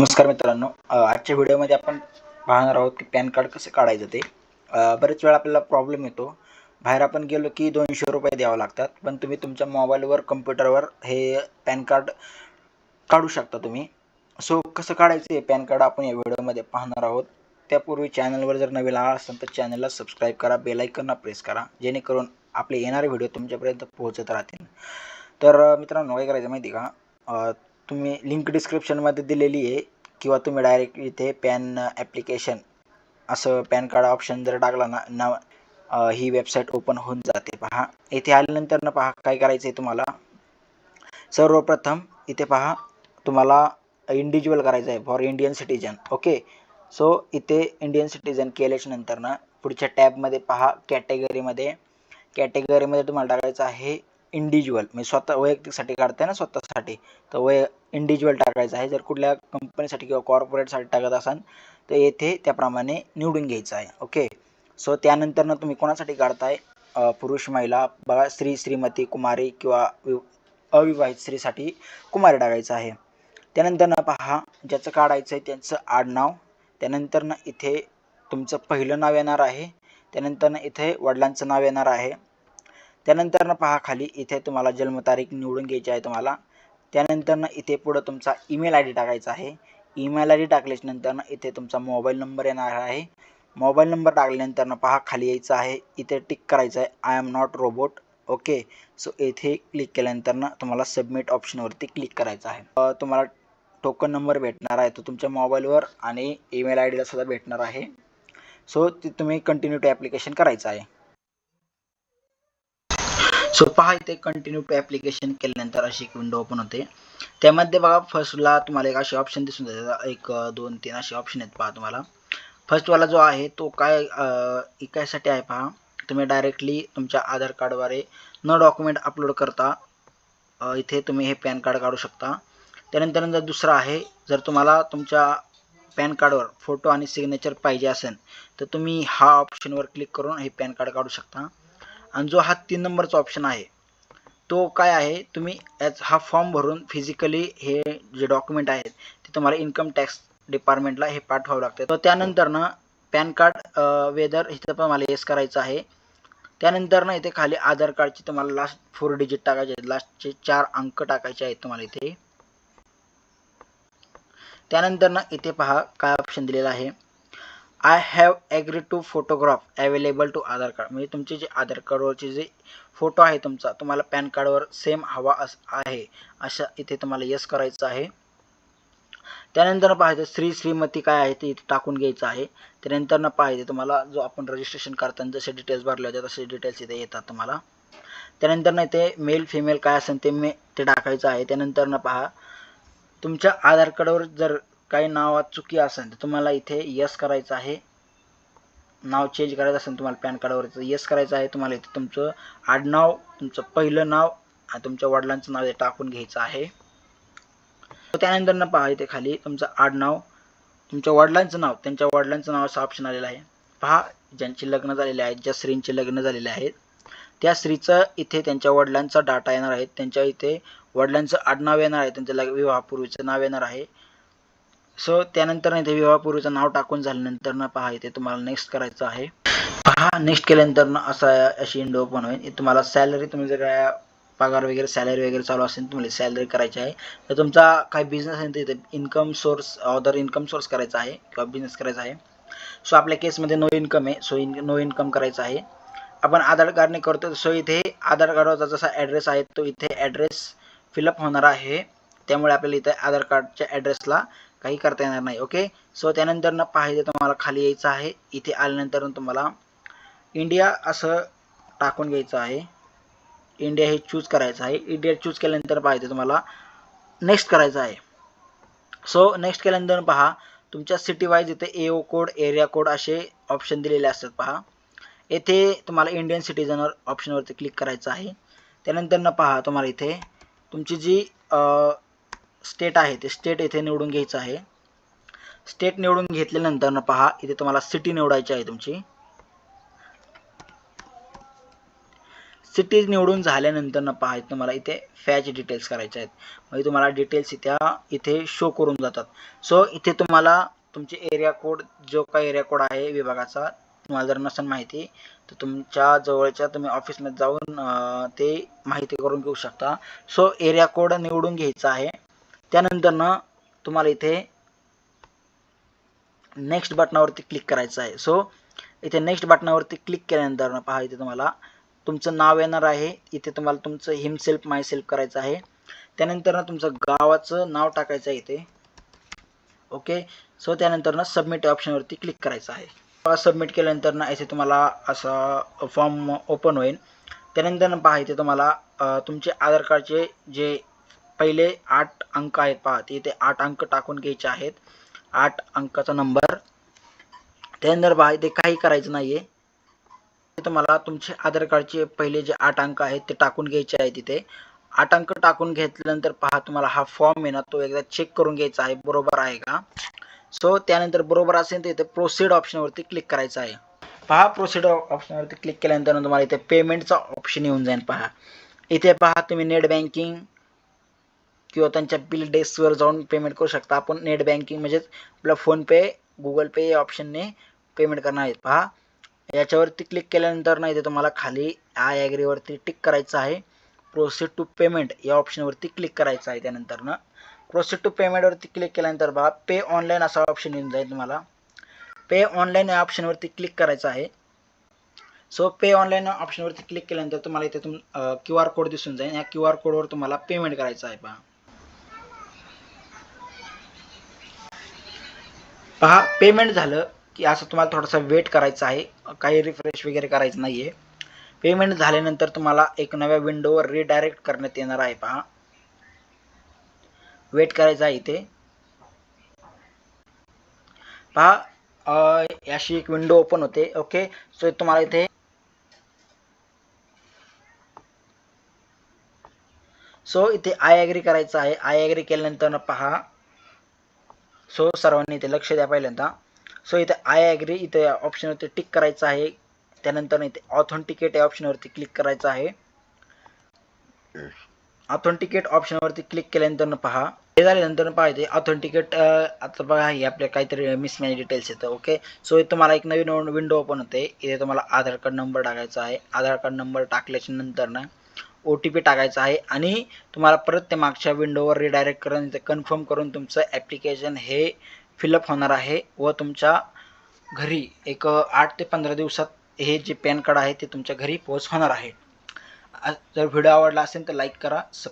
नमस्कार मित्रांनो. आजच्या व्हिडिओमध्ये आपण पाहणार आहोत की पॅन कार्ड कसं काढायचं ते. बरेच वेळा आपल्याला प्रॉब्लेम येतो. बाहेर आपण गेलो की दोनशे रुपये द्यावं लागतात. पण तुम्ही तुमच्या मोबाईलवर कम्प्युटरवर हे पॅन कार्ड काढू शकता तुम्ही. सो कसं काढायचं हे पॅन कार्ड आपण या व्हिडिओमध्ये पाहणार आहोत. त्यापूर्वी चॅनलवर जर नवीन आला असेल तर चॅनलला सबस्क्राईब करा बेलायकनला प्रेस करा जेणेकरून आपले येणारे व्हिडिओ तुमच्यापर्यंत पोहोचत राहतील. तर मित्रांनो काय करायचं माहिती आहे का? तुम्ही लिंक डिस्क्रिप्शनमध्ये दिलेली आहे किंवा तुम्ही डायरेक्ट इथे पॅन ॲप्लिकेशन असं पॅन कार्ड ऑप्शन जर टाकला ना ना ही वेबसाईट ओपन होऊन जाते पहा. इथे आल्यानंतर ना पहा काय करायचं आहे तुम्हाला? सर्वप्रथम इथे पहा तुम्हाला इंडिव्हिज्युअल करायचं आहे for Indian citizen okay so इथे इंडियन सिटीजन केल्याच्यानंतर ना पुढच्या टॅबमध्ये पहा कॅटेगरीमध्ये कॅटेगरीमध्ये तुम्हाला टाकायचं आहे इंडिव्हिज्युअल म्हणजे स्वतः वैयक्तिकसाठी काढताय ना स्वतःसाठी तर वय इंडिव्हिज्युअल टाकायचं आहे. जर कुठल्या कंपनीसाठी किंवा कॉर्पोरेटसाठी टाकत असाल तर येथे त्याप्रमाणे निवडून घ्यायचं आहे. ओके सो त्यानंतर ना तुम्ही कोणासाठी काढताय? पुरुष महिला बघा स्त्री श्रीमती कुमारी किंवा वि- अविवाहित स्त्रीसाठी कुमारी टाकायचं आहे. त्यानंतर ना पहा ज्याचं काढायचं आहे त्यांचं आडनाव. त्यानंतर ना इथे तुमचं पहिलं नाव येणार आहे. त्यानंतर ना इथे वडिलांचं नाव येणार आहे. त्यानंतरनं पहा खाली इथे तुम्हाला जन्मतारीख निवडून घ्यायची आहे तुम्हाला. त्यानंतरनं इथे पुढं तुमचा ईमेल आय डी टाकायचा आहे. ईमेल आय डी टाकल्याच्यानंतरनं इथे तुमचा मोबाईल नंबर येणार आहे. मोबाईल नंबर टाकल्यानंतरनं पहा खाली यायचं आहे. इथे टिक करायचं आहे I am not robot. Okay. So इथे क्लिक केल्यानंतरनं तुम्हाला सबमिट ऑप्शनवरती क्लिक करायचं आहे. तुम्हाला टोकन नंबर भेटणार आहे तो तुमच्या मोबाईलवर आणि ईमेल आय डीला सुद्धा भेटणार आहे. सो ते तुम्ही कंटिन्यू टू ॲप्लिकेशन करायचं आहे. सो पहा इथे कंटिन्यू टू ॲप्लिकेशन केल्यानंतर अशी एक विंडो ओपन होते. त्यामध्ये बघा फर्स्टला तुम्हाला एक असे ऑप्शन दिसून येतात एक दोन तीन असे ऑप्शन आहेत पहा तुम्हाला. फर्स्टवाला जो आहे तो काय इकायसाठी आहे पहा. तुम्ही डायरेक्टली तुमच्या आधार कार्डद्वारे न डॉक्युमेंट अपलोड करता इथे तुम्ही हे पॅन कार्ड काढू शकता. त्यानंतर जर दुसरा आहे जर तुम्हाला तुमच्या पॅन कार्डवर फोटो आणि सिग्नेचर पाहिजे असेल तर तुम्ही हा ऑप्शनवर क्लिक करून हे पॅन कार्ड काढू शकता. आणि जो हा तीन नंबरचा ऑप्शन आहे तो काय आहे? तुम्ही याच हा फॉर्म भरून फिजिकली हे जे डॉक्युमेंट आहेत ते तुम्हाला इन्कम टॅक्स डिपार्टमेंटला हे पाठवावं लागतं तर त्यानंतर ना पॅन कार्ड वेदर इथं पण मला येस करायचं आहे. त्यानंतर ना इथे खाली आधार कार्डचे तुम्हाला लास्ट फोर डिजिट टाकायचे आहेत. लास्टचे चार अंक टाकायचे आहेत तुम्हाला इथे. त्यानंतर ना इथे पहा काय ऑप्शन दिलेला आहे. I have agree to photograph available to Aadhaar card म्हणजे तुमचे जे आधार कार्डवरचे जे फोटो आहे तुमचा तुम्हाला पॅन कार्डवर सेम हवा अस आहे. अशा इथे तुम्हाला येस करायचं आहे. त्यानंतर पाहायचं श्री श्रीमती काय आहे ते इथे टाकून घ्यायचं आहे. त्यानंतर पाहिजे पाहायचं तुम्हाला जो आपण रजिस्ट्रेशन करताना जसे डिटेल्स भरले होते तसे डिटेल्स इथे येतात तुम्हाला. त्यानंतर ना इथे मेल फिमेल काय असेल ते मे ते टाकायचं आहे. त्यानंतर ना पहा तुमच्या आधार कार्डवर जर काही नावात चुकी असेल तर तुम्हाला इथे यस करायचं आहे. नाव चेंज करायचं असेल तुम्हाला पॅन कार्डवर यस करायचं आहे. तुम्हाला इथे तुमचं आडनाव तुमचं पहिलं नाव आणि तुमच्या वडिलांचं नाव टाकून घ्यायचं आहे. त्यानंतर ना पहा इथे खाली तुमचं आडनाव तुमच्या वडिलांचं नाव त्यांच्या वडिलांचं नाव असं ऑप्शन आलेलं आहे. पहा ज्यांची लग्न झालेले आहेत ज्या स्त्रींचे लग्न झालेले आहेत त्या स्त्रीचं इथे त्यांच्या वडिलांचा डाटा येणार आहे. त्यांच्या इथे वडिलांचं आडनाव येणार आहे. त्यांच्या लग- विवाहापूर्वीचं नाव येणार आहे. सो त्यानंतर इथे विवाहपूर्वीचं नाव टाकून झाल्यानंतर ना पहा इथे तुम्हाला नेक्स्ट करायचं आहे. पहा नेक्स्ट केल्यानंतर ना असा अशी इंडो ओपन होईल. तुम्हाला सॅलरी तुम्ही जर काय पगार वगैरे सॅलरी वगैरे चालू असेल तुम्हाला सॅलरी करायची आहे. तर तुमचा काही बिझनेस आहे तिथे इथे income source other income source करायचा आहे किंवा बिझनेस करायचा आहे. सो आपल्या केसमध्ये नो इन्कम आहे सो इन नो इन्कम करायचं आहे. आपण आधार कार्डने करतो सो इथे आधार कार्डवरचा जसा ॲड्रेस आहे तो इथे ॲड्रेस फिलअप होणार आहे. त्यामुळे आपल्याला इथे आधार कार्डच्या ॲड्रेसला काही करता येणार नाही ओके सो त्यानंतर ना पाहिजे तुम्हाला खाली यायचं आहे. इथे आल्यानंतर तुम्हाला इंडिया असं टाकून घ्यायचं आहे. इंडिया हे चूज करायचं आहे. इंडिया चूज केल्यानंतर पाहिजे तुम्हाला नेक्स्ट करायचं आहे. सो नेक्स्ट केल्यानंतर पहा तुमच्या सिटी वाईज इथे ओ कोड एरिया कोड असे ऑप्शन दिलेले असतात पहा. येथे तुम्हाला इंडियन सिटीजनवर ऑप्शनवरती क्लिक करायचं आहे. त्यानंतर न पहा तुम्हाला इथे तुमची जी स्टेट आहे ते स्टेट इथे निवडून घ्यायचं आहे. स्टेट निवडून घेतल्यानंतर पहा इथे तुम्हाला सिटी निवडायची आहे तुमची. सिटी निवडून झाल्यानंतर न पहा तुम्हाला इथे फॅच डिटेल्स करायचे आहेत. म्हणजे तुम्हाला डिटेल्स इथे इथे शो करून जातात. सो इथे तुम्हाला तुमचे एरिया कोड जो काही एरिया कोड आहे विभागाचा तुम्हाला जर नसेल माहिती तर तुमच्या जवळच्या तुम्ही ऑफिसमध्ये जाऊन ते माहिती करून घेऊ शकता. सो एरिया कोड निवडून घ्यायचा आहे. त्यानंतर ना तुम्हाला इथे नेक्स्ट बटनावरती क्लिक करायचं आहे. सो इथे नेक्स्ट बटनावरती क्लिक केल्यानंतर ना पहा इथे तुम्हाला तुमचं नाव येणार आहे. इथे तुम्हाला तुमचं हिमसेल्फ माय सेल्फ करायचं आहे. त्यानंतर ना तुमचं गावाचं नाव टाकायचं आहे इथे. ओके सो त्यानंतर ना सबमिट ऑप्शनवरती क्लिक करायचं आहे. सबमिट केल्यानंतर ना इथे तुम्हाला असा फॉर्म ओपन होईल. त्यानंतर ना पहा इथे तुम्हाला तुमचे आधार कार्डचे जे पहिले आठ अंक आहेत पहा ते इथे आठ अंक टाकून घ्यायचे आहेत. आठ अंकाचा नंबर त्यानंतर पहा इथे काही करायचं नाही आहे तुम्हाला तुमचे आधार कार्डचे पहिले जे आठ अंक आहेत ते टाकून घ्यायचे आहेत तिथे आठ अंक टाकून घेतल्यानंतर पहा तुम्हाला हा फॉर्म आहे ना तो एकदा चेक करून घ्यायचा आहे बरोबर आहे का? सो त्यानंतर बरोबर असेल तर इथे प्रोसीड ऑप्शनवरती क्लिक करायचं आहे. पहा प्रोसीड ऑप्शनवरती क्लिक केल्यानंतर तुम्हाला इथे पेमेंटचा ऑप्शन येऊन जाईल पहा. इथे पहा तुम्ही नेट बँकिंग किंवा त्यांच्या बिल डेस्कवर जाऊन पेमेंट करू शकता. आपण नेट बँकिंग म्हणजेच आपलं फोनपे गुगल पे या ऑप्शनने पेमेंट करणार आहेत. पहा याच्यावरती क्लिक केल्यानंतर ना इथे तुम्हाला खाली आय ॲग्रीवरती टिक करायचं आहे. प्रोसीड टू पेमेंट या ऑप्शनवरती क्लिक करायचं आहे त्यानंतर ना. प्रोसीड टू पेमेंटवरती क्लिक केल्यानंतर बघा पे ऑनलाईन असा ऑप्शन येऊन जाईल तुम्हाला. पे ऑनलाईन या ऑप्शनवरती क्लिक करायचं आहे. सो पे ऑनलाईन ऑप्शनवरती क्लिक केल्यानंतर तुम्हाला इथे तुम क्यू आर कोड दिसून जाईल. या क्यू आर कोडवर तुम्हाला पेमेंट करायचं आहे पहा. पहा पेमेंट झालं की असं तुम्हाला थोडासा वेट करायचा आहे. काही रिफ्रेश वगैरे करायचं नाही आहे पेमेंट झाल्यानंतर तुम्हाला एक नव्या विंडोवर रिडायरेक्ट करण्यात येणार आहे पहा. वेट करायचं आहे इथे. पहा अशी एक विंडो ओपन होते. ओके सो तुम्हाला इथे सो इथे आय ॲग्री करायचं आहे. आय ॲग्री केल्यानंतर पहा. सो सर्वांनी इथे लक्ष द्या पहिल्यांदा. सो इथे आय ॲग्री इथे ऑप्शनवरती टिक करायचं आहे. त्यानंतर इथे ऑथेंटिकेट या ऑप्शनवरती क्लिक करायचं आहे. ऑथेंटिकेट ऑप्शनवरती क्लिक केल्यानंतर पहा. हे झाल्यानंतर पहा इथे ऑथेंटिकेट आता बघा हे आपल्या काहीतरी मिसमॅच डिटेल्स येतं ओके सो इथे तुम्हाला एक नवीन विंडो ओपन होते. इथे तुम्हाला आधार कार्ड नंबर टाकायचा आहे. आधार कार्ड नंबर टाकल्याच्या नंतर ना ओ टी पी टाकायचा आहे. आणि तुम्हाला परत ते मागच्या विंडोवर रिडायरेक्ट करून ते कन्फर्म करून तुमचं ॲप्लिकेशन हे फिलअप होणार आहे व तुमच्या घरी एक आठ ते पंधरा दिवसात हे जे पॅन कार्ड आहे ते तुमच्या घरी पोहोच होणार आहे जर व्हिडिओ आवडला असेल तर लाईक करा सबस्क्राईब